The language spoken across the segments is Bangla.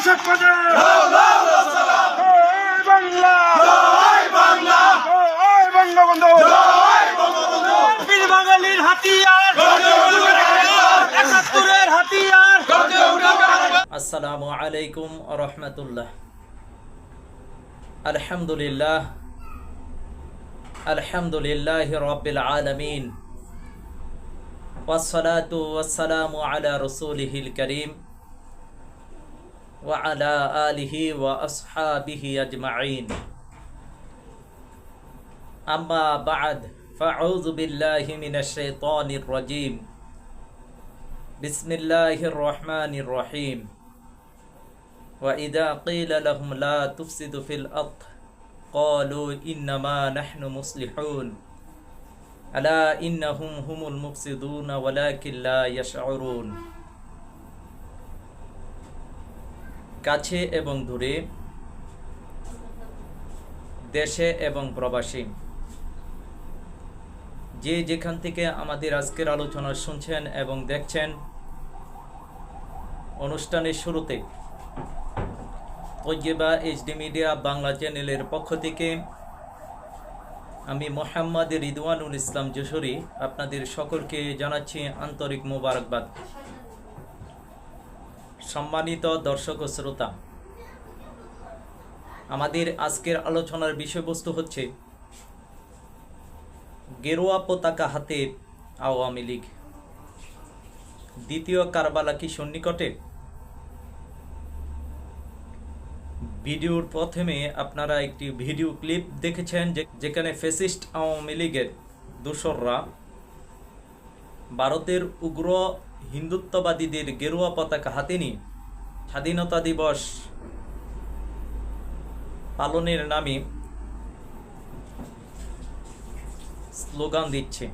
শেখ মুজিব জয় বাংলা জয় বঙ্গবন্ধু বীর বাঙালির হাতিয়ার একাত্তরের হাতিয়ার আসসালামু আলাইকুম রহমতুল্লাহ আলহামদুলিল্লাহ আলহামদুলিল্লাহ রবিল আলমিন والصلاة والسلام على رسوله الكريم وعلى آله وأصحابه أجمعين. أما بعد فأعوذ بالله من الشيطان الرجيم. بسم الله الرحمن الرحيم. وإذا قيل لهم لا تفسدوا في الأرض قالوا إنما نحن مصلحون. ألا إنهم هم المفسدون ولكن لا يشعرون. কাছে এবং দূরে, দেশে এবং প্রবাসী। যে যেখান থেকে আমাদের আজকের আলোচনা শুনছেন এবং দেখছেন, অনুষ্ঠানের শুরুতে তৈয়বা এইচডি মিডিয়া বাংলা চ্যানেলের পক্ষ থেকে আমি মোহাম্মদ রিদওয়ানুল ইসলাম যশোরী আপনাদের সকলকে জানাচ্ছি আন্তরিক মোবারকবাদ। সম্মানিত দর্শক ও শ্রোতা, আমাদের আজকের আলোচনার বিষয়বস্তু হচ্ছে গেরুয়া পতাকা হাতে আওয়ামী লীগ। দ্বিতীয় কারবালা কি সন্নিকটে? ভিডিওর প্রথমে আপনারা একটি ভিডিও ক্লিপ দেখেছেন যেখানে ফেসিস্ট আওয়ামী লীগের দোসররা ভারতের উগ্র হিন্দুত্ববাদীদের গেরুয়া পতাকা হাতে নিয়ে স্বাধীনতা দিবস পালনের নামে স্লোগান দিচ্ছে।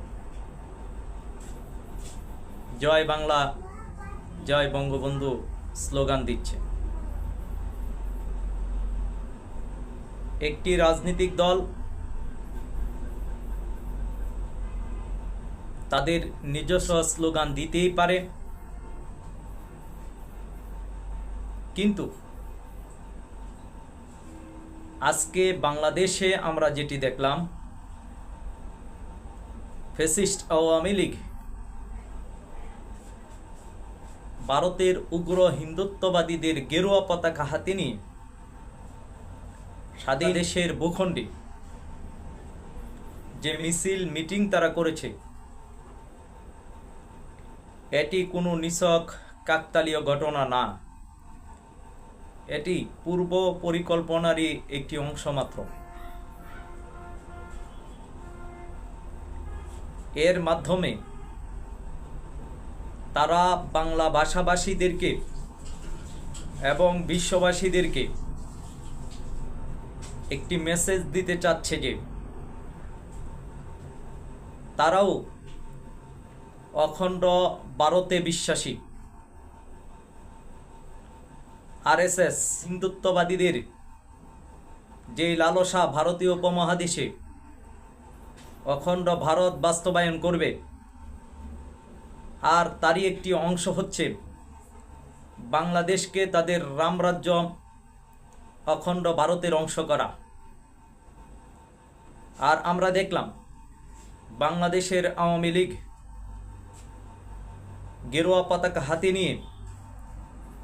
জয় বাংলা, জয় বঙ্গবন্ধু স্লোগান দিচ্ছে। একটি রাজনৈতিক দল তাদের নিজস্ব স্লোগান দিতেই পারে। কিন্তু আজকে বাংলাদেশে আমরা যেটি দেখলাম ফেসিস্ট আওয়ামী লীগ ভারতের উগ্র হিন্দুত্ববাদীদের গেরুয়া পতাকা হাতে নিয়ে স্বাধীন দেশের ভূখণ্ডে যে মিছিল, মিটিং তারা করেছে এটি কোনো নিছক কাকতালীয় ঘটনা না। এটি পূর্ব পরিকল্পনারই একটি অংশ মাত্র। এর মাধ্যমে তারা বাংলা ভাষাভাষীদেরকে এবং বিশ্ববাসীদেরকে একটি মেসেজ দিতে চাচ্ছে যে, তারাও অখণ্ড ভারতে বিশ্বাসী। আরএসএস হিন্দুত্ববাদীদের যে লালসা ভারতীয় উপমহাদেশে অখণ্ড ভারত বাস্তবায়ন করবে, আর তারই একটি অংশ হচ্ছে বাংলাদেশকে তাদের রামরাজ্য অখণ্ড ভারতের অংশ করা। আর আমরা দেখলাম বাংলাদেশের আওয়ামী লীগ গেরুয়া পতাকা হাতে নিয়ে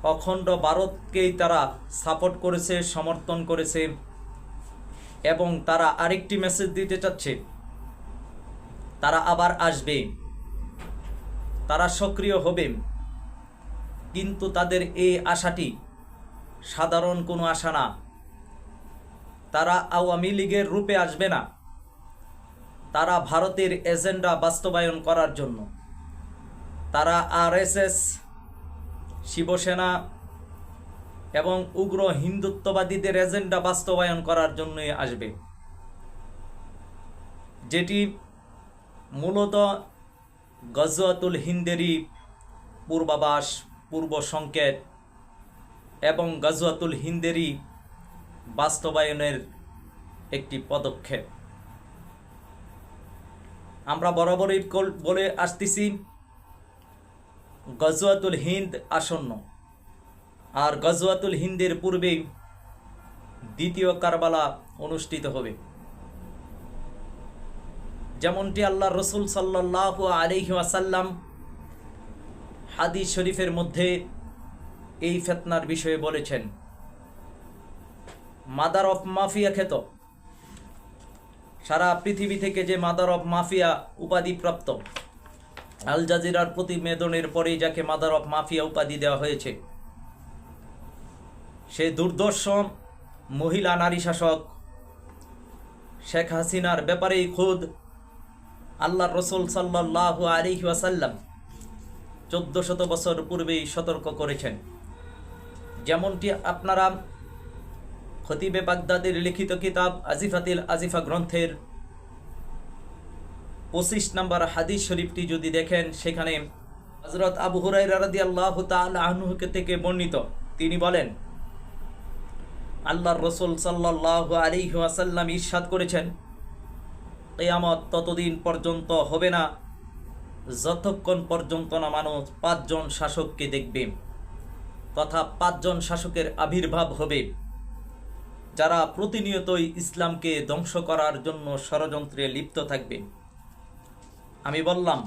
অখণ্ড ভারতকেই তারা সাপোর্ট করেছে, সমর্থন করেছে এবং তারা আরেকটি মেসেজ দিতে চাচ্ছে। তারা আবার আসবে। তারা সক্রিয় হবে। কিন্তু তাদের এই আশাটি সাধারণ কোনো আশা না। তারা আওয়ামী লীগের রূপে আসবে না। তারা ভারতের এজেন্ডা বাস্তবায়ন করার জন্য। তারা আরএসএস, শিবসেনা এবং উগ্র হিন্দুত্ববাদীদের এজেন্ডা বাস্তবায়ন করার জন্যই আসবে। যেটি মূলত গজওয়াতুল হিন্দেরই পূর্বাবাস পূর্ব সংকেত এবং গজওয়াতুল হিন্দেরই বাস্তবায়নের একটি পদক্ষেপ। আমরা বরাবরই বলে আসতেছি। গজওয়াতুল হিন্দ আসন্ন। আর গজওয়াতুল হিন্দের পূর্বেই দ্বিতীয় কারবালা অনুষ্ঠিত হবে। যেমনটি আল্লাহ রসুল সাল্লাহ আলহি আসাল্লাম হাদিস শরীফের মধ্যে এই ফেতনার বিষয়ে বলেছেন, মাদার অফ মাফিয়া খ্যাত সারা পৃথিবী থেকে যে মাদার অফ মাফিয়া উপাধি প্রাপ্ত। আল জাজিরার প্রতিবেদনের পরেই যাকে মাদার অফ মাফিয়া উপাধি দেওয়া হয়েছে, সে দুর্দর্শ মহিলা নারী শাসক শেখ হাসিনার ব্যাপারেই খুদ আল্লাহ রসুল সাল্লাহ আলিহি ওয়াসাল্লাম চোদ্দ শত বছর পূর্বেই সতর্ক করেছেন। যেমনটি আপনারা খতিবে বাগদাদের লিখিত কিতাব আজিফাতিল আজিফা গ্রন্থের পঁচিশ নম্বর হাদিস শরীফটি যদি দেখেন, সেখানে হজরত আবু হুরাই রাদি আল্লাহ আহনুকে থেকে বর্ণিত। তিনি বলেন, আল্লাহর রসুল সাল্লাহ আলী আসাল্লাম ইরশাদ করেছেন, কেয়ামত ততদিন পর্যন্ত হবে না, যতক্ষণ পর্যন্ত না মানুষ পাঁচজন শাসককে দেখবে। তথা পাঁচজন শাসকের আবির্ভাব হবে। যারা প্রতিনিয়তই ইসলামকে ধ্বংস করার জন্য ষড়যন্ত্রে লিপ্ত থাকবে। আমি বললাম,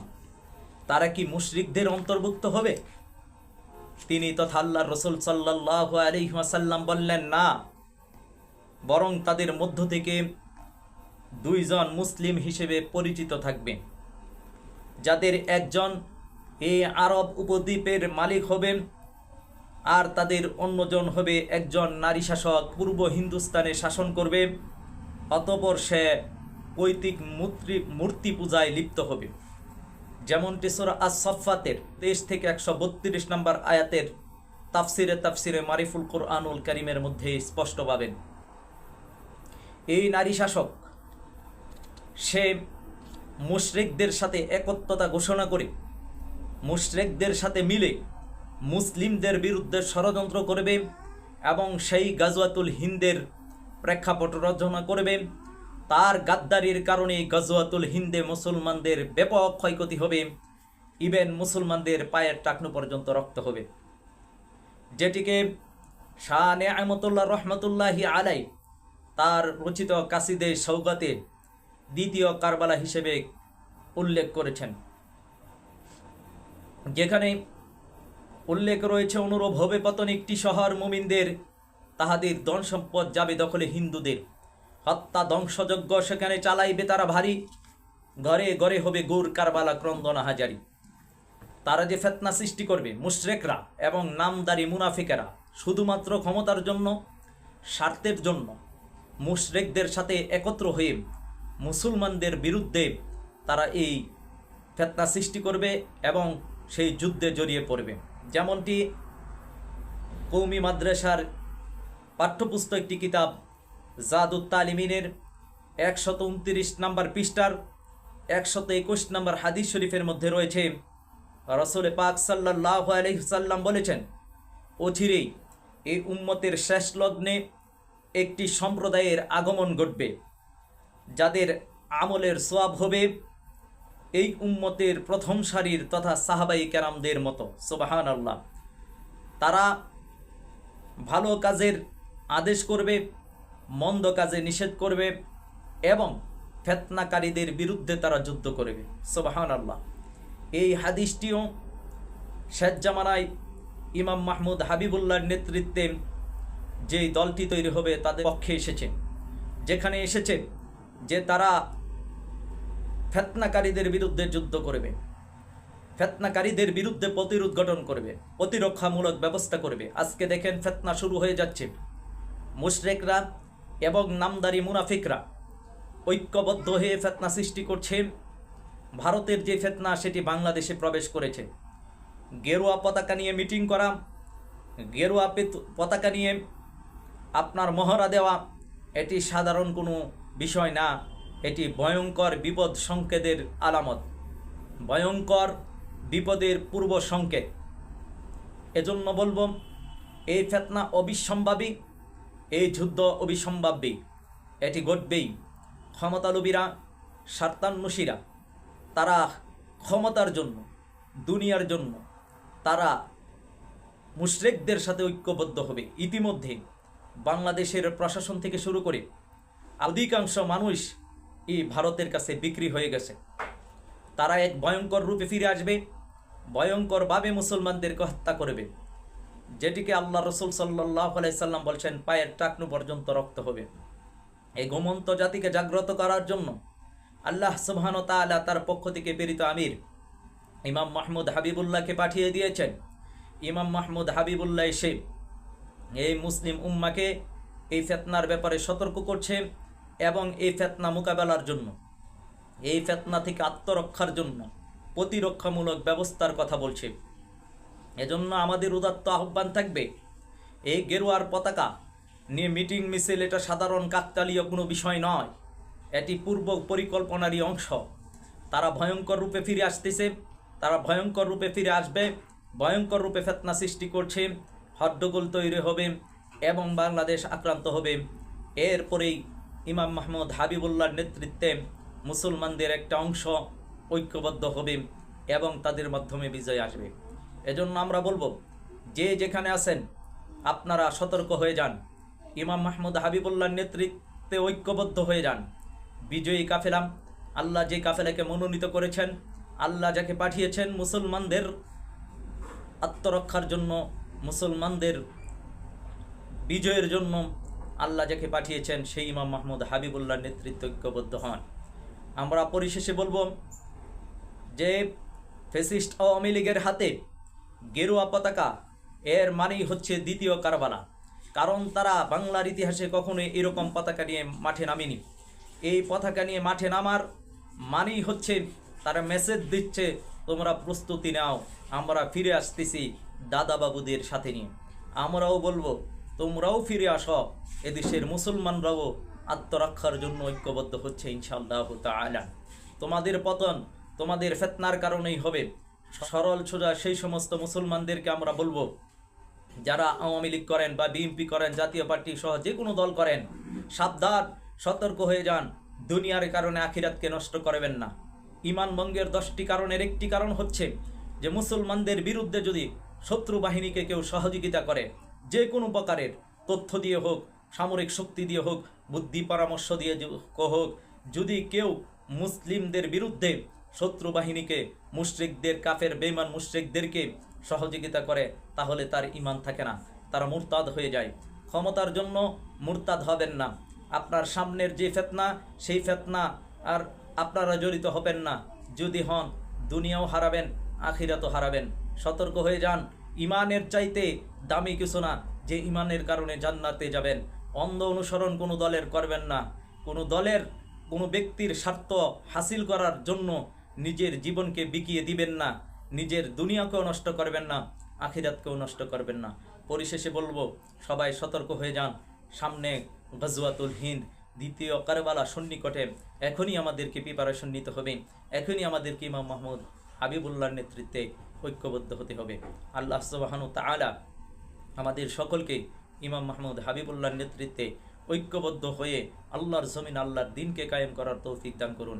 তারা কি মুশরিকদের অন্তর্ভুক্ত হবে? তিনি তথা আল্লাহ রসুল সাল্লাহ আলিহাসাল্লাম বললেন, না। বরং তাদের মধ্য থেকে দুইজন মুসলিম হিসেবে পরিচিত থাকবে, যাদের একজন এই আরব উপদ্বীপের মালিক হবেন আর তাদের অন্যজন হবে একজন নারী শাসক পূর্ব হিন্দুস্তানে শাসন করবে, অতপর সে পৈতৃক মূর্তি মূর্তি পূজায় লিপ্ত হবে। যেমন সোরা সফাতের তেইশ থেকে একশো বত্রিশ নম্বর আয়াতের তাফসিরে তাফসিরে মারিফুল কোরআনুল করিমের মধ্যে স্পষ্ট পাবেন। এই নারী শাসক, সে মুশরেকদের সাথে একত্রতা ঘোষণা করে, মুশরেকদের সাথে মিলে মুসলিমদের বিরুদ্ধে ষড়যন্ত্র করবে এবং সেই গাজওয়াতুল হিন্দের প্রেক্ষাপট রচনা করবে। তার গাদ্দারির কারণে গজওয়াতুল হিন্দে মুসলমানদের ব্যাপক ক্ষয়ক্ষতি হবে। ইভেন মুসলমানদের পায়ের টাকনো পর্যন্ত রক্ত হবে। যেটিকে শাহ নেয়ামতুল্লাহ রহমতুল্লাহি আলাই তার রচিত কাসিদে সৌগাতে দ্বিতীয় কারবালা হিসেবে উল্লেখ করেছেন। যেখানে উল্লেখ রয়েছে অনুরূপ হবে পতন একটি শহর মুমিনদের, তাহাদের ধন সম্পদ যাবে দখলে হিন্দুদের। হত্যা ধ্বংসযজ্ঞ সেখানে চালাইবে তারা ভারী। ঘরে ঘরে হবে গুর কারবালা ক্রন্দনা হাজারি। তারা যে ফেতনা সৃষ্টি করবে, মুশরেকরা এবং নামদারি মুনাফিকেরা, শুধুমাত্র ক্ষমতার জন্য, স্বার্থের জন্য, মুশরেকদের সাথে একত্র হয়ে মুসলমানদের বিরুদ্ধে তারা এই ফেতনা সৃষ্টি করবে এবং সেই যুদ্ধে জড়িয়ে পড়বে। যেমনটি কৌমি মাদ্রাসার পাঠ্যপুস্তক একটি কিতাব জাদুত তালিমিনের একশত উনত্রিশ নম্বর পৃষ্ঠার একশত একুশ নম্বর হাদিস শরীফের মধ্যে রয়েছে। রসুল পাক সাল্লাহ আলহিসাল্লাম বলেছেন, অচিরেই এই উম্মতের শেষ লগ্নে একটি সম্প্রদায়ের আগমন ঘটবে। যাদের আমলের সোয়াব হবে এই উম্মতের প্রথম সারির তথা সাহাবাই কেরামদের মতো। সোবাহান আল্লাহ তারা ভালো কাজের আদেশ করবে মন্দ কাজে নিষেধ করবে এবং ফেতনাকারীদের বিরুদ্ধে তারা যুদ্ধ করবে। সোবাহান আল্লাহ এই হাদিসটিও জামানায় ইমাম মাহমুদ হাবিবুল্লাহর নেতৃত্বে যেই দলটি তৈরি হবে তাদের পক্ষে এসেছে। যেখানে এসেছে যে তারা ফেতনাকারীদের বিরুদ্ধে যুদ্ধ করবে। ফেতনাকারীদের বিরুদ্ধে প্রতিরোধ গঠন করবে, প্রতিরক্ষামূলক ব্যবস্থা করবে। আজকে দেখেন ফেতনা শুরু হয়ে যাচ্ছে। মুশরেকরা এবং নামদারি মুনাফিকরা ঐক্যবদ্ধ হয়ে ফেতনা সৃষ্টি করছে। ভারতের যে ফেতনা, সেটি বাংলাদেশে প্রবেশ করেছে। গেরুয়া পতাকা নিয়ে মিটিং করা, গেরুয়া পতাকা নিয়ে আপনার মহড়া দেওয়া, এটি সাধারণ কোনো বিষয় না। এটি ভয়ঙ্কর বিপদ সংকেতের আলামত। ভয়ঙ্কর বিপদের পূর্ব সংকেত। এজন্য বলব, এই ফেতনা অবিসম্ভাবী। এই যুদ্ধ অবিসম্ভাব্যী এটি ঘটবেই। ক্ষমতালোভীরা, স্বার্থান্বেষীরা, তারা ক্ষমতার জন্য, দুনিয়ার জন্য, তারা মুশরেকদের সাথে ঐক্যবদ্ধ হবে। ইতিমধ্যে বাংলাদেশের প্রশাসন থেকে শুরু করে অধিকাংশ মানুষ এই ভারতের কাছে বিক্রি হয়ে গেছে। তারা এক ভয়ঙ্কর রূপে ফিরে আসবে, ভয়ঙ্করভাবে মুসলমানদেরকে হত্যা করবে। যেটিকে আল্লাহ রসুল সাল্লাহ আলাইসাল্লাম বলছেন, পায়ের টাকনু পর্যন্ত রক্ত হবে। এই গোমন্ত জাতিকে জাগ্রত করার জন্য আল্লাহ সুবহান তাআলা তার পক্ষ থেকে প্রেরিত আমির ইমাম মাহমুদ হাবিবুল্লাহকে পাঠিয়ে দিয়েছেন। ইমাম মাহমুদ হাবিবুল্লাহ এসে এই মুসলিম উম্মাকে এই ফেতনার ব্যাপারে সতর্ক করছে এবং এই ফেতনা মোকাবেলার জন্য, এই ফেতনা থেকে আত্মরক্ষার জন্য প্রতিরক্ষামূলক ব্যবস্থার কথা বলছে। এজন্য আমাদের উদাত্ত আহ্বান থাকবে, এই গেরুয়ার পতাকা নিয়ে মিটিং মিছিল এটা সাধারণ কাকতালীয় কোনো বিষয় নয়। এটি পূর্ব পরিকল্পনারই অংশ। তারা ভয়ঙ্কর রূপে ফিরে আসতেছে, তারা ভয়ঙ্কর রূপে ফিরে আসবে, ভয়ঙ্কর রূপে ফেতনা সৃষ্টি করছে, হট্টগোল তৈরি হবে এবং বাংলাদেশ আক্রান্ত হবে। এরপরেই ইমাম মাহমুদ হাবিবুল্লাহর নেতৃত্বে মুসলমানদের একটা অংশ ঐক্যবদ্ধ হবে এবং তাদের মাধ্যমে বিজয় আসবে। এজন্য আমরা বলব, যে যেখানে আছেন, আপনারা সতর্ক হয়ে যান। ইমাম মাহমুদ হাবিবুল্লাহর নেতৃত্বে ঐক্যবদ্ধ হয়ে যান। বিজয়ী কাফেলাম আল্লাহ যে কাফেলাকে মনোনীত করেছেন, আল্লাহ যাকে পাঠিয়েছেন মুসলমানদের আত্মরক্ষার জন্য, মুসলমানদের বিজয়ের জন্য আল্লাহ যাকে পাঠিয়েছেন, সেই ইমাম মাহমুদ হাবিবুল্লাহর নেতৃত্ব ঐক্যবদ্ধ হন। আমরা পরিশেষে বলব যে ফেসিস্ট আওয়ামী লীগের হাতে গেরুয়া পতাকা এর মানেই হচ্ছে দ্বিতীয় কারবালা। কারণ তারা বাংলার ইতিহাসে কখনোই এরকম পতাকা নিয়ে মাঠে নামেনি। এই পতাকা নিয়ে মাঠে নামার মানেই হচ্ছে তারা মেসেজ দিচ্ছে, তোমরা প্রস্তুতি নাও, আমরা ফিরে আসতেছি দাদাবাবুদের সাথে নিয়ে। আমরাও বলব, তোমরাও ফিরে আসো, এদেশের মুসলমানরাও আত্মরক্ষার জন্য ঐক্যবদ্ধ হচ্ছে ইনশাআল্লাহ তোমাদের পতন তোমাদের ফেতনার কারণেই হবে। সরল সোজা সেই সমস্ত মুসলমানদেরকে আমরা বলব, যারা আওয়ামী লীগ করেন বা বিএনপি করেন, জাতীয় পার্টি সহ যে কোনো দল করেন, সাবধান, সতর্ক হয়ে যান, দুনিয়ার কারণে আখিরাতকে নষ্ট করবেন না। ইমান ভঙ্গের দশটি কারণের একটি কারণ হচ্ছে যে মুসলমানদের বিরুদ্ধে যদি শত্রু বাহিনীকে কেউ সহযোগিতা করে, যে কোনো প্রকারের তথ্য দিয়ে হোক, সামরিক শক্তি দিয়ে হোক, বুদ্ধি পরামর্শ দিয়ে হোক, যদি কেউ মুসলিমদের বিরুদ্ধে শত্রু বাহিনীকে, মুশরিকদের, কাফের বেমান মুশরিকদেরকে সহযোগিতা করে, তাহলে তার ইমান থাকে না। তারা মুরতাদ হয়ে যায়। ক্ষমতার জন্য মুরতাদ হবেন না। আপনার সামনের যে ফেতনা, সেই ফেতনা আর আপনারা জড়িত হবেন না। যদি হন, দুনিয়াও হারাবেন, আখিরাতও হারাবেন। সতর্ক হয়ে যান। ইমানের চাইতে দামি কিছু না, যে ইমানের কারণে জান্নাতে যাবেন। অন্ধ অনুসরণ কোনো দলের করবেন না। কোনো দলের, কোনো ব্যক্তির স্বার্থ হাসিল করার জন্য নিজের জীবনকে বিকিয়ে দিবেন না, নিজের দুনিয়াকেও নষ্ট করবেন না, আখিরাতকেও নষ্ট করবেন না। পরিশেষে বলব, সবাই সতর্ক হয়ে যান। সামনে গজওয়াতুল হিন্দ, দ্বিতীয় কারবালা সন্নিকটে এখনই আমাদেরকে প্রিপারেশন নিতে হবে। এখনই আমাদেরকে ইমাম মাহমুদ হাবিবুল্লাহর নেতৃত্বে ঐক্যবদ্ধ হতে হবে। আল্লাহ সুবাহানু তাআলা আমাদের সকলকে ইমাম মাহমুদ হাবিবুল্লাহর নেতৃত্বে ঐক্যবদ্ধ হয়ে আল্লাহর জমিন, আল্লাহর দিনকে কায়েম করার তৌফিক দান করুন।